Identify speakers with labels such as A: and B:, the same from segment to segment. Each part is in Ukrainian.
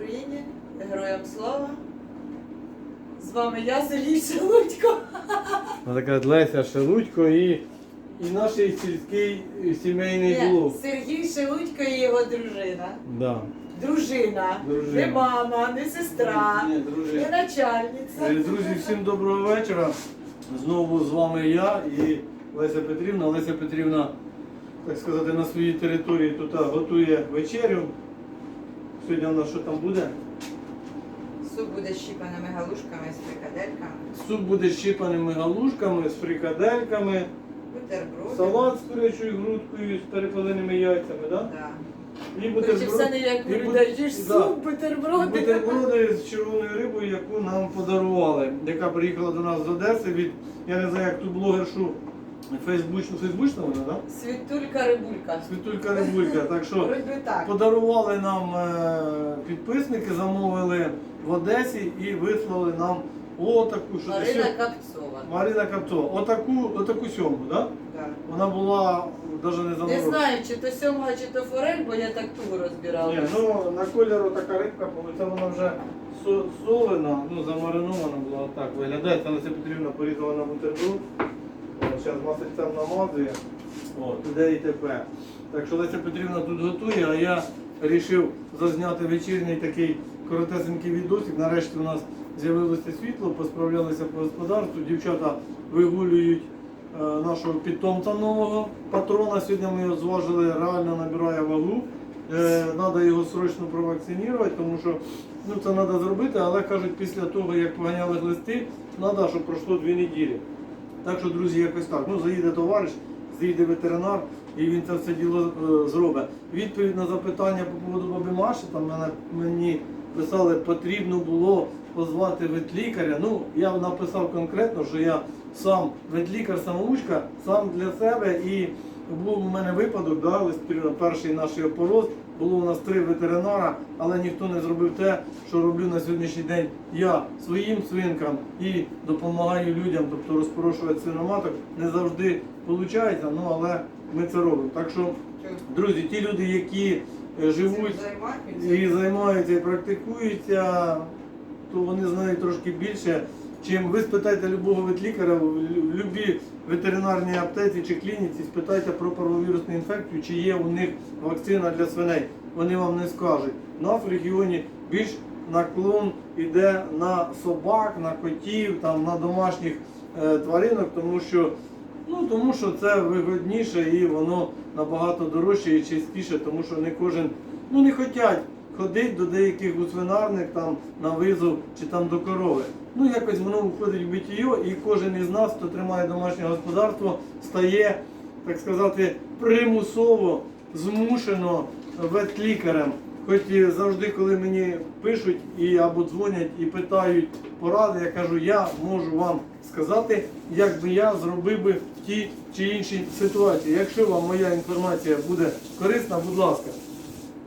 A: Україні! Героям слава! З вами я, Сергій Шелудько.
B: Вона така Леся Шелудько і, і наш сільський е, сімейний
A: Ні,
B: блог.
A: Сергій Шелудько і його дружина.
B: Да.
A: Дружина.
B: Дружина.
A: Не мама, не сестра,
B: Ні,
A: не
B: дружина.
A: начальниця.
B: Е, Друзі, всім доброго вечора. Знову з вами я і Леся Петрівна. Леся Петрівна, так сказати, на своїй території тут готує вечерю. Сьогодні у нас що там буде?
A: Суп буде з щіпаними галушками, з фрикадельками,
B: Суп буде з щипаними галушками, з фрикадельками,
A: бутерброди.
B: салат з курячою грудкою, з перепаленими яйцями, да?
A: Да.
B: І
A: Короче, все не як
B: і бу-
A: Їж
B: да.
A: суп, бутерброди.
B: Бутерброди з червоною рибою, яку нам подарували, яка приїхала до нас з Одеси від, я не знаю, як ту блогершу фейсбучну, фейсбучна вона, так?
A: Світулька рибулька.
B: Світулька Рибулька. Так що
A: так.
B: подарували нам е, підписники, замовили в Одесі і вислали нам отаку, що це
A: Марина
B: ще?
A: Капцова.
B: Марина Капцова. Отаку, отаку сьомку, так?
A: Да.
B: Вона була навіть не
A: Не знаю, чи то сьомга, чи то форель, бо я так розбирала.
B: Ні, ну на кольору така рибка, це вона вже со- солена, ну замаринована була так виглядає. Це Леся Петрівна порізала на бутерброд. Зараз масельцем намазує. Туди і тепер. Так що Леся Петрівна тут готує, а я вирішив зазняти вечірній такий коротесенький відосик. Нарешті у нас з'явилося світло, посправлялися по господарству. Дівчата вигулюють е, нашого питомця нового патрона. Сьогодні ми його зважили, реально набирає вагу. Треба його срочно провакцинувати, тому що ну, це треба зробити, але кажуть, після того, як поганяли глисти, треба, щоб пройшло дві неділі. Так що, друзі, якось так. Ну, заїде товариш, заїде ветеринар, і він це все діло е, зробить. Відповідь на запитання по поводу баби Маші, там мене, мені писали, потрібно було позвати ветлікаря. Ну, я написав конкретно, що я сам ветлікар самоучка, сам для себе і був у мене випадок, да, перший наш опороз. Було у нас три ветеринара, але ніхто не зробив те, що роблю на сьогоднішній день я своїм свинкам і допомагаю людям, тобто розпорошувати свиноматок. Не завжди виходить, ну але ми це робимо. Так що, друзі, ті люди, які е, живуть і займаються і практикуються, то вони знають трошки більше. Чим ви спитайте любого ветлікаря в лю- любій ветеринарній аптеці чи клініці, спитайте про парвовірусну інфекцію, чи є у них вакцина для свиней. Вони вам не скажуть. У нас в регіоні більш наклон іде на собак, на котів, там, на домашніх е, тваринок, тому що, ну, тому що це вигодніше і воно набагато дорожче і чистіше, тому що не кожен ну, не хочуть ходити до деяких у свинарник там на визов чи там до корови. Ну якось воно входить в битіє, і кожен із нас, хто тримає домашнє господарство, стає, так сказати, примусово змушено ветлікарем. Хоч завжди, коли мені пишуть і або дзвонять і питають поради, я кажу, я можу вам сказати, як би я зробив би в тій чи іншій ситуації. Якщо вам моя інформація буде корисна, будь ласка.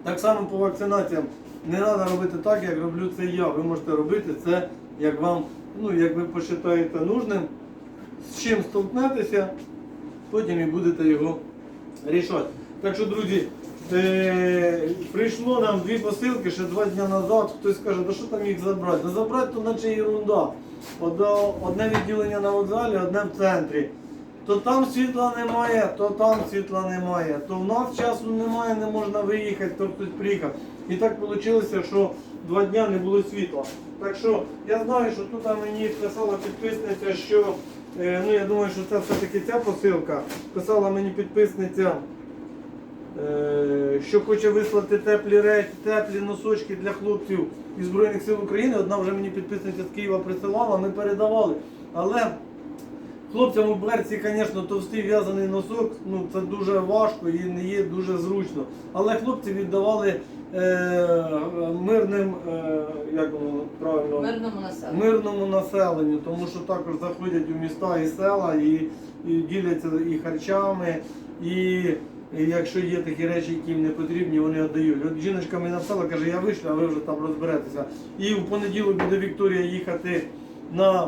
B: Так само по вакцинаціям не треба робити так, як роблю це я. Ви можете робити це, як вам, ну, як ви посчитаєте нужним, з чим столкнетеся, потім і будете його рішати. Так що, друзі, е, прийшло нам дві посилки ще два дні назад. Хтось каже, да що там їх забрати? Да забрати то наче ерунда. Одне відділення на вокзалі, одне в центрі. То там світла немає, то там світла немає, то в нас часу немає, не можна виїхати, то хтось приїхав. І так вийшло, що два дня не було світла. Так що я знаю, що тут мені писала підписниця, що е, ну я думаю, що це все-таки ця посилка. Писала мені підписниця, е, що хоче вислати теплі речі, теплі носочки для хлопців із Збройних сил України. Одна вже мені підписниця з Києва присилала, ми передавали. Але Хлопцям у берці, звісно, товстий в'язаний носок, ну це дуже важко і не є дуже зручно. Але хлопці віддавали мирним, е, як воно правильно,
A: Мирному населенню.
B: мирному населенню, тому що також заходять у міста і села і, і діляться і харчами, і, і якщо є такі речі, які їм не потрібні, вони віддають. От жіночка мені написала, каже, я вийшла, а ви вже там розберетеся. І в понеділок буде Вікторія їхати на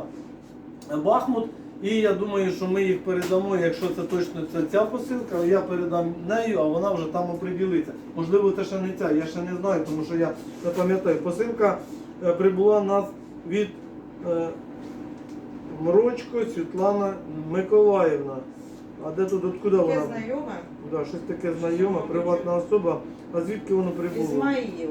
B: Бахмут. І я думаю, що ми їх передамо, якщо це точно це ця посилка, я передам нею, а вона вже там оприділиться. Можливо, це ще не ця, я ще не знаю, тому що я не пам'ятаю. Посилка е, прибула нас від е, Мрочко Світлана Миколаївна. А де тут откуда
A: Таке
B: вона?
A: знайоме.
B: Да, щось таке знайоме, приватна особа. А звідки воно прибуло?
A: Ізмаїл.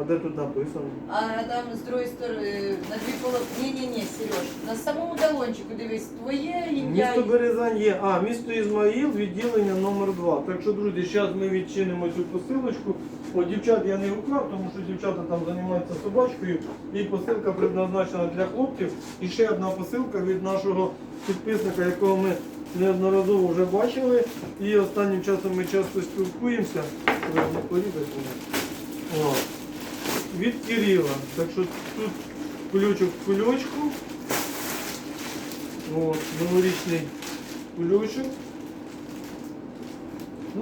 B: А де тут написано?
A: А там з другої сторони, на дві половини. Ні-ні-ні, Сереж, на самому талончику дивись, твоє ім'я.
B: Місто Березань є. А, місто Ізмаїл, відділення номер 2 Так що, друзі, зараз ми відчинимо цю посилочку. О, дівчат я не гукав, тому що дівчата там займаються собачкою. І посилка предназначена для хлопців. І ще одна посилка від нашого підписника, якого ми неодноразово вже бачили. І останнім часом ми часто спілкуємося. О, Від Кирила. Так що тут кульочок в кульочку. От, новорічний кульочок.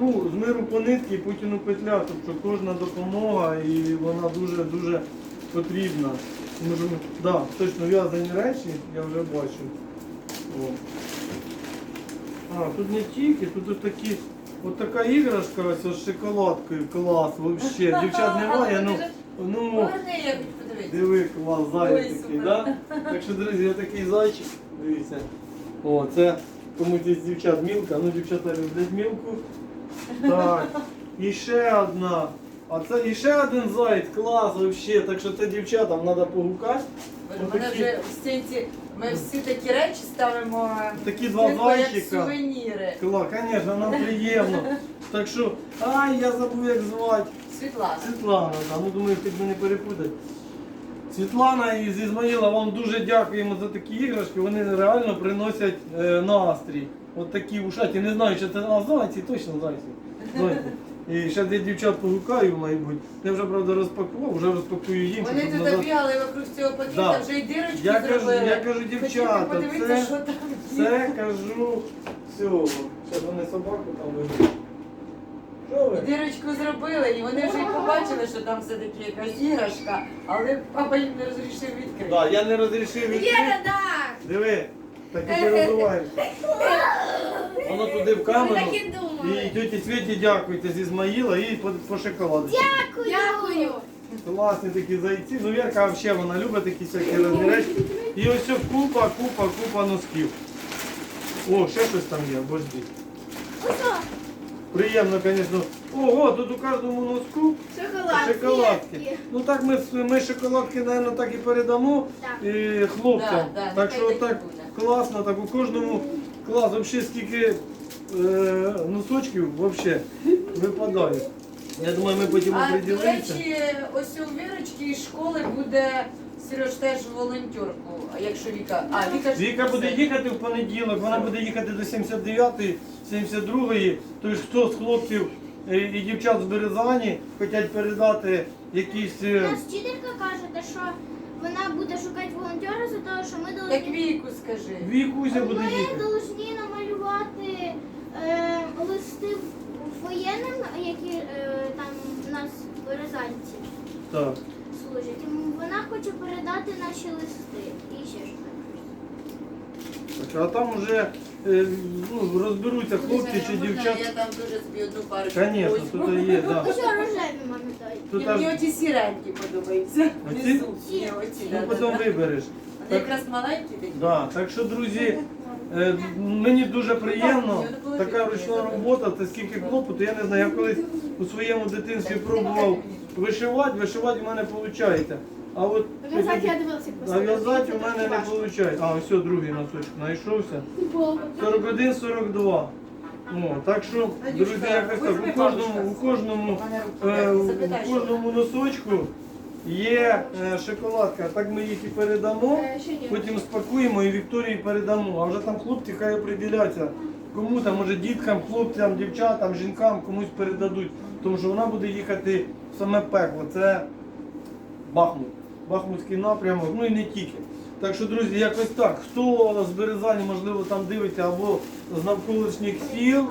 B: Ну, з миру по нитки Путіну петля, тобто кожна допомога і вона дуже-дуже потрібна. Тому да, точно в'язані речі, я вже бачу. О. А, тут не тільки, тут такі, от така іграшка з шоколадкою, клас, взагалі. Дівчат немає, ну, ну. Диви, клас, зайчик такий, да? Так що, друзі, отакий зайчик, дивіться. О, це комусь із дівчат мілка, ну дівчата люблять мілку. Так, і ще одна. А це і ще один зайць, клас взагалі. Так що це дівчатам треба погукати.
A: Боже, мене вже в стінці, ми всі такі речі ставимо
B: Такі два
A: як
B: зайчика.
A: сувеніри.
B: Клас, звісно, нам приємно. Так що, ай, я забув як звати.
A: Світлана.
B: Світлана, да, ну думаю, хоч би не перепутати. Світлана із Ізмаїла, вам дуже дякуємо за такі іграшки. Вони реально приносять е, настрій. От такі ушаті. Не знаю, що це а, зайці, точно зайці. зайці. І ще я дівчат погукаю, мабуть. Я вже правда розпакував, вже розпакую їм.
A: Вони тут
B: назад-
A: бігали вокруг цього пакета,
B: Да.
A: вже й дирочки
B: Я кажу,
A: зробили.
B: я кажу, дівчата, це-
A: що там.
B: Це кажу всього. Зараз вони собаку там ведуть. Ви?
A: Зробили, і вони вже й побачили, що там все-таки якась іграшка, але папа їм не розрішив відкрити.
B: Да, я не розрішив відкрити.
C: так.
B: Диви, так і ти перебуваєшся. Воно туди в камеру.
C: так і думали.
B: І тьоті Світі дякуйте з Ізмаїла і по, по шоколаду.
C: Дякую.
B: Класні такі зайці. Ну Вірка взагалі вона любить такі всякі різні речі. І ось все купа, купа, купа носків. О, ще щось там є, божді.
C: Ото,
B: Приємно, звісно. Ого, тут у кожному носку
C: шоколадки.
B: шоколадки. Ну так ми, ми шоколадки, мабуть, так і передамо
C: Так.
B: і хлопцям.
A: Да, да,
B: так що
A: так
B: так
A: буде.
B: класно, так у кожному клас, взагалі скільки е, носочків взагалі випадає. Я думаю, ми потім
A: А до речі, ось у Вірочки із школи буде Сереж теж волонтерку, а якщо Віка. А, Віка ж
B: Віка буде їхати в понеділок, вона буде їхати до 79-ї, 72-ї. Тобто хто з хлопців е, і дівчат з Березані хочуть передати якісь.
C: У
B: е,
C: нас вчителька каже, що вона буде шукати волонтера за того, що ми
A: Так
C: повинні
A: Віку скажи.
B: Вікуся буде
C: ми повинні намалювати е, листи воєнним, які е, там у нас березанці
B: Так.
C: служать. Вона хоче передати наші листи. І ще щось.
B: Так, А там вже е, ну, розберуться хлопці чи дівчата.
A: Я там дуже собі одну парочку
B: Звісно,
A: возьму.
B: тут є, так.
C: Ось рожеві мамі.
B: Тут аж,
A: мені оті сіренькі подобаються.
B: Оці?
A: Внизу. Ні, оці,
B: ну,
A: да, да,
B: потім
A: да.
B: вибереш.
A: Вони якраз маленькі такі.
B: Да, так що, друзі, е, мені дуже приємно. Така ручна робота, це скільки клопоту. Я не знаю, я колись у своєму дитинстві пробував вишивати, вишивати в мене виходить. А от
C: В'язати я дивилася
B: а в'язати у мене не виходить. А, ось другий носочок знайшовся. 41-42. О, так що, друзі, якось так, у кожному, у кожному, е, у кожному носочку є е, шоколадка. Так ми їх і передамо, потім спакуємо і Вікторії передамо. А вже там хлопці хай оприділяться. Кому там, може діткам, хлопцям, дівчатам, жінкам комусь передадуть. Тому що вона буде їхати в саме пекло. Це Бахмут. Бахмутський напрямок, ну і не тільки. Так що, друзі, якось так. Хто з Березані, можливо, там дивиться або з навколишніх сіл,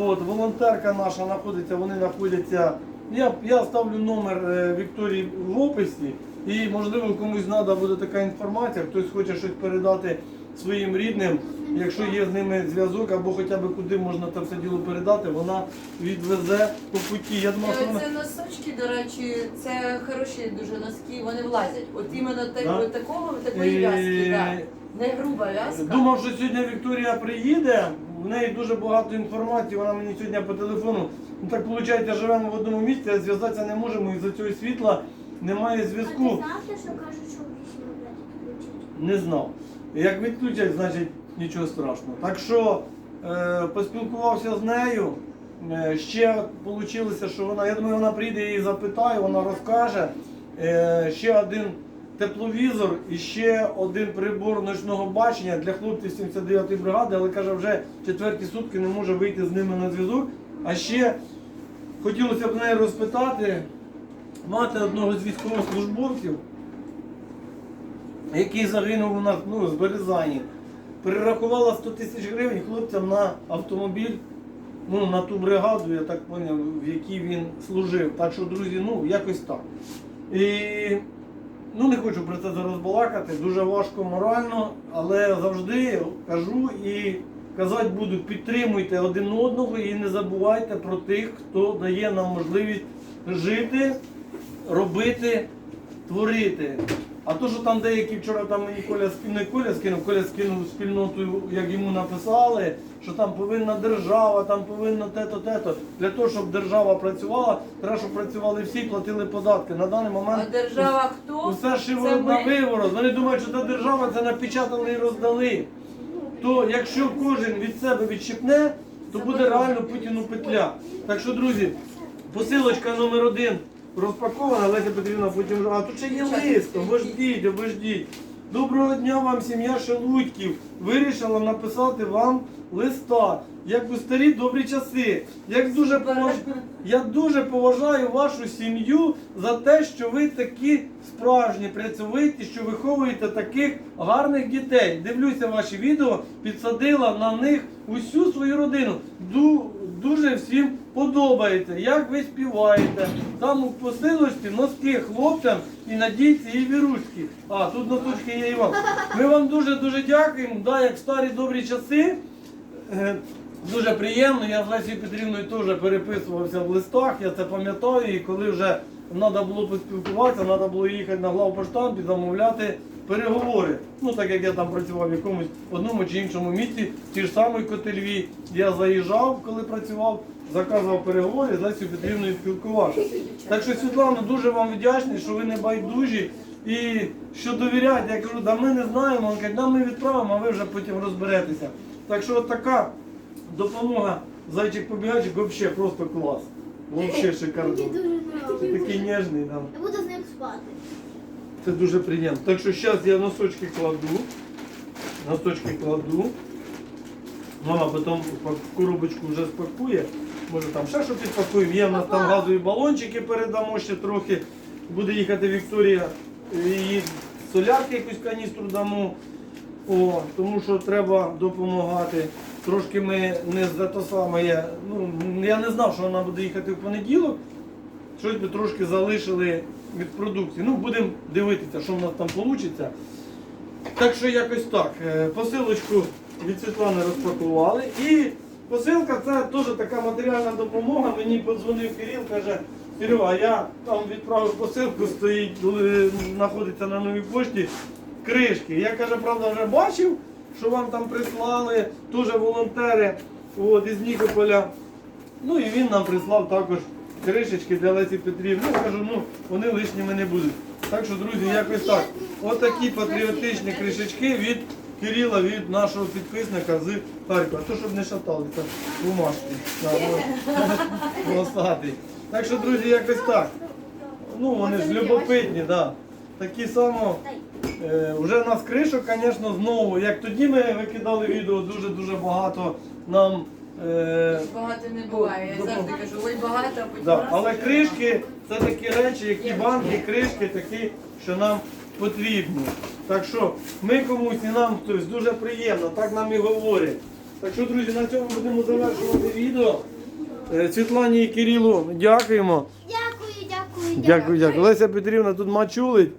B: от, волонтерка наша знаходиться, вони знаходяться. Я, я ставлю номер е, Вікторії в описі, і можливо комусь треба буде така інформація, хтось хоче щось передати своїм рідним, якщо є з ними зв'язок, або хоча б куди можна це все діло передати, вона відвезе по путі. Я думав, що вона...
A: Це носочки, до речі, це хороші дуже носки, вони влазять. От іменно так,
B: Да?
A: от такого, такої
B: Е,
A: в'язки, да. Не груба в'язка.
B: Думав, що сьогодні Вікторія приїде. В неї дуже багато інформації. Вона мені сьогодні по телефону. Ну так виходить, живемо в одному місці, а зв'язатися не можемо. І за цього світла немає
C: А ти
B: зв'язку.
C: знав, те, що кажуть, що в 8 рублях включать?
B: Не знав. Як відключать, значить нічого страшного. Так що е, поспілкувався з нею. Е, ще вийшло, що вона, я думаю, вона прийде і запитає, вона розкаже. Е, ще один тепловізор і ще один прибор ночного бачення для хлопців 79-ї бригади, але каже, вже четверті сутки не може вийти з ними на зв'язок. А ще хотілося б неї розпитати, мати одного з військовослужбовців, який загинув у нас ну, з Березані, перерахувала 100 тисяч гривень хлопцям на автомобіль, ну, на ту бригаду, я так поняв, в якій він служив. Так що, друзі, ну, якось так. І ну, не хочу про це зараз балакати, дуже важко морально, але завжди кажу і казати буду, підтримуйте один одного і не забувайте про тих, хто дає нам можливість жити, робити, творити. А то, що там деякі вчора там мені Коля не Коля скинув, Коля скинув спільноту, як йому написали, що там повинна держава, там повинно те-то, те-то. Для того, щоб держава працювала, треба, щоб працювали всі, платили податки. На даний момент
A: А держава хто?
B: усе
A: Це
B: шиворот на
A: ми.
B: виворот. Вони думають, що це держава це напечатали і роздали. То якщо кожен від себе відщипне, то буде реально Путіну петля. Так що, друзі, посилочка номер один розпакована, Леся Петрівна потім. вже- А тут ще є лист, обождіть, обождіть. Доброго дня вам, сім'я Шелудьків. Вирішила написати вам листа, як у старі добрі часи. Як дуже поваж... Я дуже поважаю вашу сім'ю за те, що ви такі справжні, працьовиті, що виховуєте таких гарних дітей. Дивлюся ваші відео, підсадила на них усю свою родину. Дуже всім подобається, як ви співаєте. Там у посилості носки хлопцям і надійці і вірушки. А, тут носочки є і вам. Ми вам дуже-дуже дякуємо. Да, як старі добрі часи. Е, Дуже приємно, я з Лесією Петрівною теж переписувався в листах, я це пам'ятаю, і коли вже треба було поспілкуватися, треба було їхати на главпоштамп і замовляти переговори. Ну так як я там працював в якомусь одному чи іншому місці, ті ж самі котельві. Я заїжджав, коли працював, заказував переговори, з Петрівною спілкувався. Так що, Світлана, дуже вам вдячний, що ви не байдужі і що довіряєте. Я кажу, да ми не знаємо, він каже, да ми відправимо, а ви вже потім розберетеся. Так що от така допомога зайчик побігайчик взагалі просто клас. Взагалі шикарно. Такий ніжний.
C: Я буду з ним спати.
B: Це дуже приємно. Так що зараз я носочки кладу. Носочки кладу. Мама потім коробочку вже спакує. Може там ще щось підпакуємо. Є в нас там газові балончики передамо ще трохи. Буде їхати Вікторія, її солярки якусь каністру дамо. О, тому що треба допомагати. Трошки ми не за те саме. Я, ну, я не знав, що вона буде їхати в понеділок. Щось би трошки залишили від продукції. Ну, будемо дивитися, що в нас там вийде. Так що якось так. Е, Посилочку від Світлани розпакували. І посилка це теж така матеріальна допомога. Мені подзвонив Кирил, каже, Кирил, а я там відправив посилку, стоїть, е, знаходиться на новій пошті кришки. Я каже, правда, вже бачив, що вам там прислали, теж волонтери от, із Нікополя. Ну і він нам прислав також кришечки для Лесі Петрівни. Ну, кажу, ну вони лишніми не будуть. Так що, друзі, якось так. Отакі патріотичні кришечки від Кирила, від нашого підписника з Харкова. То, щоб не шаталися бумажки. Волосатий. Так що, друзі, якось так. Ну, вони ж любопитні, да. Такі само. Е, вже нас кришок, звісно, знову. Як тоді ми викидали відео, дуже-дуже багато нам. Е,
A: Багато не буває. Я завжди кажу, ой багато, а потім
B: Да,
A: раз
B: але
A: і
B: кришки це такі речі, які банки, кришки такі, що нам потрібні. Так що ми комусь і нам хтось дуже приємно, так нам і говорять. Так що, друзі, на цьому будемо завершувати відео. Е, Світлані і Кирилу дякуємо.
C: Дякую, дякую,
B: Дякую, дякую. Леся Петрівна тут мачулить.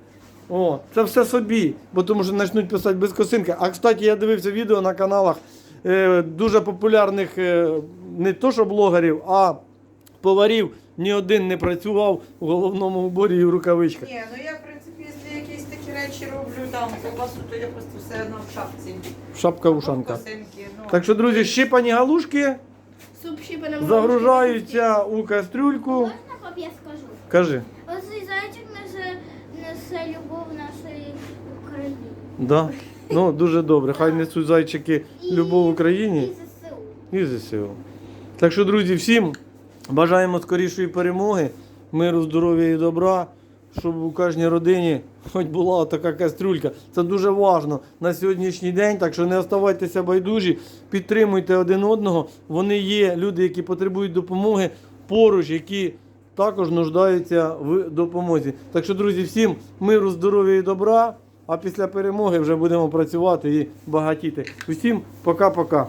B: О, це все собі, бо тому що почнуть писати без косинки. А кстати, я дивився відео на каналах дуже популярних е, не то що блогерів, а поварів. Ні один не працював у головному уборі і в рукавичках.
D: Ні, ну я, в принципі, якщо якісь такі речі роблю там ковбасу, то я просто все одно в шапці.
B: Шапка ушанка.
D: Ну.
B: Так що, друзі, щипані галушки
C: Суп щіпаним
B: загружаються у кастрюльку.
C: Можна пап, я скажу?
B: Кажи.
C: Оцей зайчик несе, несе любов нашої України.
B: Да. Ну, дуже добре. Хай несуть зайчики любов Україні.
C: І ЗСУ.
B: і ЗСУ. Так що, друзі, всім бажаємо скорішої перемоги, миру, здоров'я і добра, щоб у кожній родині хоч була така кастрюлька. Це дуже важливо на сьогоднішній день. Так що не оставайтеся байдужі, підтримуйте один одного. Вони є люди, які потребують допомоги поруч, які також нуждаються в допомозі. Так що, друзі, всім миру, здоров'я і добра. А після перемоги вже будемо працювати і багатіти. Усім пока-пока.